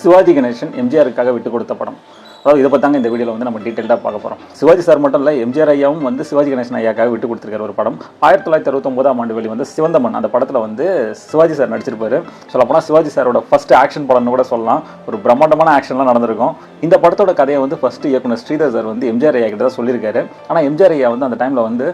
சிவாஜி கணேசன் எம்ஜிஆருக்காக விட்டு கொடுத்த படம். அதாவது இதை பத்தாங்க இந்த வீடியோவில் வந்து நம்ம டீட்டெயிலாக பார்க்க போகிறோம் சிவாஜி சார் மட்டும் இல்லை எம்ஜிஆர் ஐயாவும் வந்து சிவாஜி கணேசன் ஐயாக்காக விட்டு கொடுத்துருக்காரு ஒரு படம். ஆயிரத்தி தொள்ளாயிரத்தி அறுபத்தொம்போதாம் ஆண்டு வெளி வந்து சிவந்தமன் அந்த படத்தில் வந்து சிவாஜி சார் நடிச்சிருப்பாரு. சொல்லப்போனால் சிவாஜி சாரோட ஃபஸ்ட் ஆக்ஷன் படம்னு கூட சொல்லலாம். ஒரு பிரம்மாண்டமான ஆக்ஷன்லாம் நடந்திருக்கும். இந்த படத்தோட கதையை வந்து ஃபர்ஸ்ட் இயக்குனர் ஸ்ரீதர் சார் வந்து எம்ஜிஆர் ஐயா கிட்ட தான் சொல்லியிருக்காரு. ஆனால் எம்ஜிஆர் ஐயா வந்து அந்த டைமில் வந்து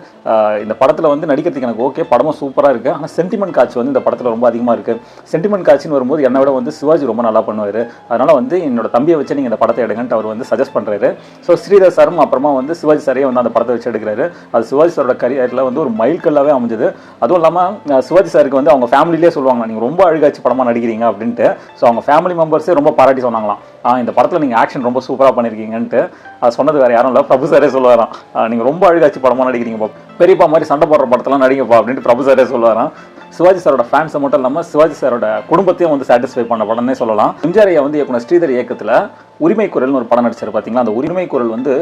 இந்த படத்தில் வந்து நடிக்கிறதுக்கு எனக்கு ஓகே படமும் சூப்பராக இருக்குது ஆனால் சென்டிமெண்ட் காட்சி வந்து இந்த படத்தில் ரொம்ப அதிகமாக இருக்குது சென்டிமெண்ட் காட்சின்னு வரும்போது என்னை விட வந்து சிவாஜி ரொம்ப நல்லா பண்ணுவார். அதனால் வந்து என்னோட தம்பியை வச்சு நீங்கள் இந்த படத்தை எடுங்கன்ட்டு அவர் வந்து சஜஸ்ட் பண்ணுறாரு ஸோ ஸ்ரீதர் சாரும் அப்புறமா வந்து சிவாஜி சாரையே வந்து அந்த படத்தை வச்சு எடுக்கிறாரு. அது சிவாஜி சாரோட கரியரில் வந்து ஒரு மைல்கல்லாகவே அமைஞ்சது. அதுவும் இல்லாமல் சிவாஜி சாருக்கு வந்து அவங்க ஃபேமிலியிலே சொல்லுவாங்க நீங்கள் ரொம்ப அழுகாச்சு படமாக நடிக்கிறீங்க அப்படின்ட்டு. ஸோ அவங்க ஃபேமிலி மெம்பர்ஸே ரொம்ப பாராட்டி சொன்னாங்களாம். ஆ இந்த படத்தில் நீங்கள் ஆக்ஷன் ரொம்ப சூப்பராக பண்ணியிருக்கீங்கன்ட்டு அது சொன்னது வேறு யாரும் இல்லை. பிரபு சாரே சொல்லுவாராம். நீங்கள் ரொம்ப அழுகாட்சி படமாக நடிக்கிறீங்க பெரியப்பா மாதிரி சண்டை போடுற படத்தெல்லாம் நடிங்கப்பா அப்படின்ட்டு பிரபு சாரே சொல்லுவாராம். சிவாஜி சாரோட ஃபேன்ஸை மட்டும் இல்லாமல் சிவாஜி சாரோட குடும்பத்தையும் வந்து சாட்டிஸ்ஃபை பண்ண படம்னே சொல்லலாம். எம்ஜிஆர் வந்து இயக்குனர் ஸ்ரீதர் இயக்கத்தில் உரிமை குரல்னு ஒரு படம் நடிச்சார் பார்த்தீங்களா அந்த உரிமை குரல் வந்து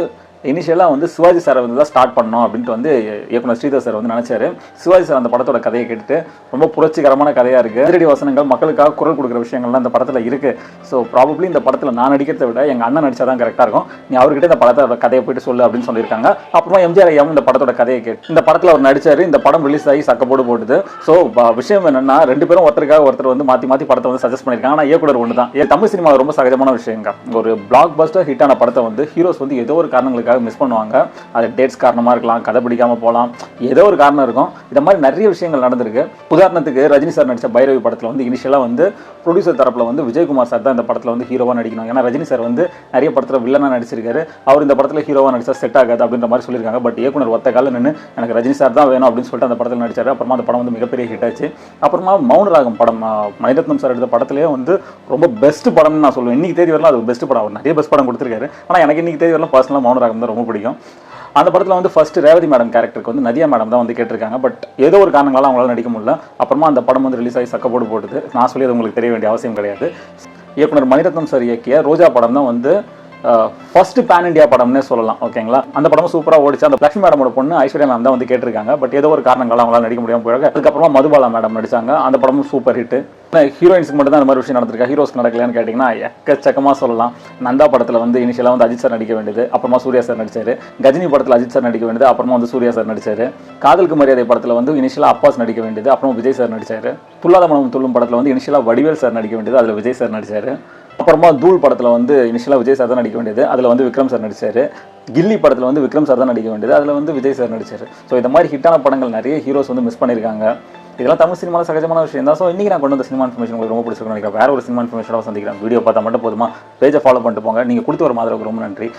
இனிஷியலாக வந்து சிவாஜி சாரை வந்து தான் ஸ்டார்ட் பண்ணோம் அப்படின்ட்டு வந்து இயக்குனர் ஸ்ரீதர் சார் வந்து நினச்சாரு. சிவாஜி சார் அந்த படத்தோட கதையை கேட்டுட்டு ரொம்ப புரட்சிகரமான கதையாக இருக்குது அதிரடி வசனங்கள் மக்களுக்காக குரல் கொடுக்குற விஷயங்கள்லாம் இந்த படத்தில் இருக்குது ஸோ ப்ராபப்ளி இந்த படத்தில் நான் நடிக்கிறதை விட எங்கள் அண்ணன் நடிச்சா தான் கரெக்டாக இருக்கும். நீ அவர்கிட்ட இந்த படத்தோட கதையை போயிட்டு சொல்லு அப்படின்னு சொல்லியிருக்காங்க. அப்புறமா எம்ஜிஆர் ஐயாவும் இந்த படத்தோட கதையை கேட்டு இந்த படத்தில் அவர் நடித்தார் இந்த படம் ரிலீஸ் ஆகி சக்கப்போடு போட்டுது. ஸோ விஷயம் என்னன்னா ரெண்டு பேரும் ஒருத்தருக்காக ஒருத்தர் வந்து மாற்றி மாற்றி படத்தை வந்து சஜஸ்ட் பண்ணியிருக்காங்க. ஆனால் இயக்குனர் ஒன்று தான் தமிழ் சினிமா ரொம்ப சகஜமான விஷயங்க. ஒரு பிளாக் பஸ்டர் ஹிட்டான படத்தை வந்து ஹீரோஸ் வந்து ஏதோ ஒரு காரணங்களுக்காக மிஸ் பண்ணுவாங்க அது டேட்ஸ் காரணமாக இருக்கலாம் கதை பிடிக்காமல் போகலாம் ஏதோ ஒரு காரணம் இருக்கும். இந்த மாதிரி நிறைய விஷயங்கள் நடந்திருக்கு. உதாரணத்துக்கு ரஜினி சார் நடித்த பைரவி படத்தில் வந்து இனிஷியலாக வந்து ப்ரொடியூசர் தரப்பில் வந்து விஜயகுமார் சார் தான் இந்த படத்தில் வந்து ஹீரோவாக நடிக்கணும். ஏன்னா ரஜினி சார் வந்து நிறைய படத்தில் வில்லனாக நடிச்சிருக்காரு. அவர் இந்த படத்தில் ஹீரோவாக நடிச்சா செட் ஆகாது அப்படின்ற மாதிரி சொல்லியிருக்காங்க. பட் இயக்குனர் ஒத்த காலில் நின்று எனக்கு ரஜினி சார் தான் வேணும் அப்படின்னு சொல்லிட்டு அந்த படத்தில் நடிச்சார். அப்புறமா அந்த படம் வந்து மிகப்பெரிய ஹிட் ஆச்சு. அப்புறமா மௌனராகம் படம் மணிரத்னம் சார் எடுத்த படத்திலே வந்து ரொம்ப பெஸ்ட் படம்னு நான் சொல்லுவேன். இன்னைக்கு தேதி வரலாம் அது பெஸ்ட் படம். அவர் நிறைய பெஸ்ட் படம் கொடுத்துருக்காரு. ஆனால் எனக்கு இன்னைக்கு தேதி வரலாம் பர்சனலாக மௌனராகம் தான் ரொம்ப பிடிக்கும். அந்த படத்தில் வந்து ஃபர்ஸ்ட் ரேவதி மேடம் கேரக்டருக்கு வந்து நதியா மேடம் தான் வந்து கேட்டிருக்காங்க. பட் ஏதோ ஒரு காரணங்களால அவங்களால நடிக்க முடியல. அப்புறமா அந்த படம் வந்து ரிலீஸ் ஆகி சக்கப்போடு போட்டுது. நான் சொல்லி அது உங்களுக்கு தெரிய வேண்டிய அவசியம் கிடையாது. இயக்குனர் மணிரத்னம் சார் இயக்கிய ரோஜா படம் தான் வந்து ஃபர்ஸ்ட் பேன் இண்டியா படம்னே சொல்லலாம் ஓகேங்களா அந்த படம் சூப்பராக ஓடிச்சு அந்த லட்சுமி மேடமோட பொண்ணு ஐஸ்வர்யா மேம் தான் வந்து கேட்டிருக்காங்க பட் ஏதோ ஒரு காரணங்களால் அவங்களால நடிக்க முடியாமல் போயிருக்காங்க அதுக்கப்புறமா மதுபாலா மேடம் நடிச்சாங்க அந்த படமும் சூப்பர் ஹிட் ஹீரோயின்ஸ்க்கு மட்டும் தான் அந்த மாதிரி விஷயம் நடந்திருக்கா? ஹீரோஸ்க்கு நடக்கலையான்னு கேட்டிங்கன்னா எக்கச்சக்கமாக சொல்லலாம். நந்தா படத்தில் வந்து இனிஷியலாக வந்து அஜித் சார் நடிக்க வேண்டியது அப்புறமா சூர்யா சார் நடிச்சார். கஜினி படத்தில் அஜித் சார் நடிக்க வேண்டியது அப்புறமா வந்து சூர்யா சார் நடிச்சாரு. காதலுக்கு மரியாதை படத்தில் வந்து இனிஷியலாக அப்பாஸ் நடிக்க வேண்டியது அப்புறம் விஜய் சார் நடிச்சார். துல்லாத மனம் துள்ளும் படத்தில் வந்து இனிஷியலாக வடிவேல் சார் நடிக்க வேண்டியது அதில் விஜய் சார் நடிச்சார். அப்புறமா தூள் படத்தில் வந்து இனிஷியலாக விஜய் சார் தான் நடிக்க வேண்டியது. அதில் வந்து விக்ரம் சார் நடித்தார் கில்லி படத்தில் வந்து விக்ரம் சார் தான் நடிக்க வேண்டியது. அதில் வந்து விஜய் சார் நடித்தார் ஸோ இந்த மாதிரி ஹிட்டான படங்கள் நிறைய ஹீரோஸ் வந்து மிஸ் பண்ணியிருக்காங்க இதெல்லாம் தமிழ் சினிமாவில் சகஜமான விஷயம் தான். ஸோ இன்றைக்கி நான் கொண்டு வந்த சினிமா இன்ஃபர்மேஷன் உங்களுக்கு ரொம்ப பிடிச்சிருக்கும் நினைக்கிறேன். வேற ஒரு சினிமா இன்ஃபர்மேஷனாக சந்திக்கிறேன். வீடியோ பார்த்தா மட்டும் போதுமா? பேஜை ஃபாலோ பண்ணிட்டு போங்க. நீங்கள் கொடுத்து வர மாதிரி ரொம்ப நன்றி.